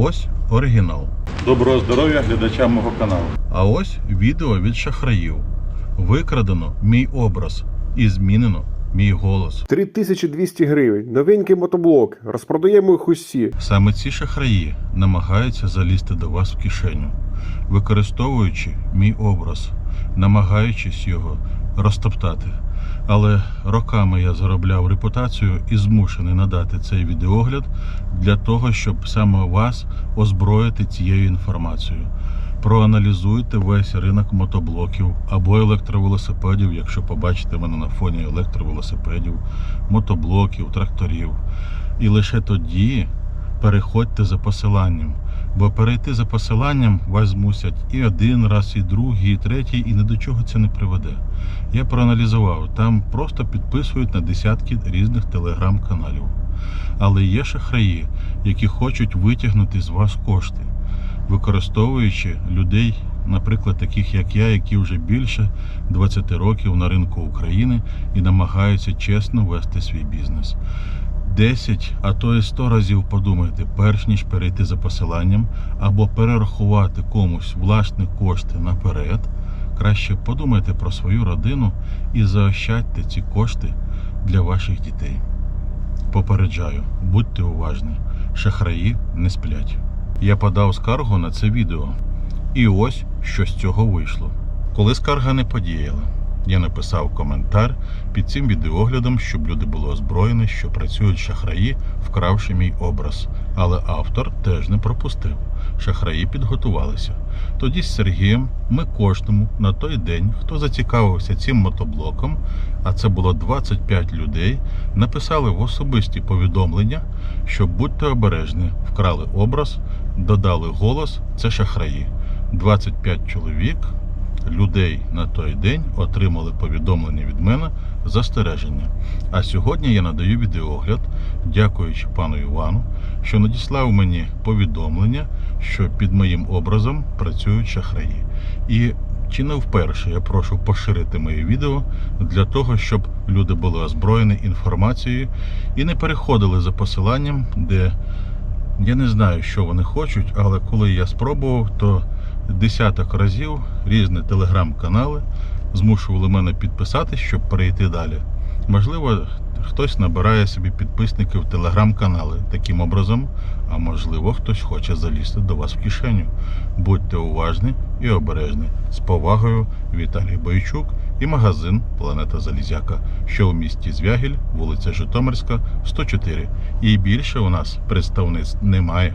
ось оригінал. Доброго здоров'я глядачам мого каналу. А ось відео від шахраїв. Викрадено мій образ і змінено мій голос. 3200 гривень, новенький мотоблок, розпродаємо їх усі. Саме ці шахраї намагаються залізти до вас в кишеню, використовуючи мій образ, намагаючись його розтоптати. Але роками я заробляв репутацію і змушений надати цей відеогляд для того, щоб саме вас озброїти цією інформацією. Проаналізуйте весь ринок мотоблоків або електровелосипедів, якщо побачите мене на фоні електровелосипедів, мотоблоків, тракторів. І лише тоді переходьте за посиланням. Бо перейти за посиланням вас змусять і один раз, і другий, і третій, і ні до чого це не приведе. Я проаналізував, там просто підписують на десятки різних телеграм-каналів. Але є шахраї, які хочуть витягнути з вас кошти, використовуючи людей, наприклад, таких як я, які вже більше 20 років на ринку України і намагаються чесно вести свій бізнес. 10, а то і 100 разів подумайте, перш ніж перейти за посиланням або перерахувати комусь власні кошти наперед. Краще подумайте про свою родину і заощадьте ці кошти для ваших дітей. Попереджаю, будьте уважні, шахраї не сплять. Я подав скаргу на це відео. І ось що з цього вийшло. Коли скарга не подіяла, я написав коментар під цим відеоглядом, щоб люди були озброєні, що працюють шахраї, вкравши мій образ. Але автор теж не пропустив. Шахраї підготувалися. Тоді з Сергієм ми кожному на той день, хто зацікавився цим мотоблоком, а це було 25 людей, написали в особисті повідомлення, що будьте обережні, вкрали образ, додали голос. Це шахраї. 25 чоловік людей на той день отримали повідомлення від мене застереження. А сьогодні я надаю відеогляд, дякуючи пану Івану, що надіслав мені повідомлення, що під моїм образом працюють шахраї. І чи не вперше я прошу поширити моє відео для того, щоб люди були озброєні інформацією і не переходили за посиланням, де я не знаю, що вони хочуть, але коли я спробував, то десяток разів різні телеграм-канали змушували мене підписати, щоб перейти далі. Можливо, хтось набирає собі підписників телеграм-канали таким образом, а можливо, хтось хоче залізти до вас в кишеню. Будьте уважні і обережні. З повагою, Віталій Бойчук і магазин Планета Залізяка, що у місті Звягіль, вулиця Житомирська, 104. І більше у нас представниць немає.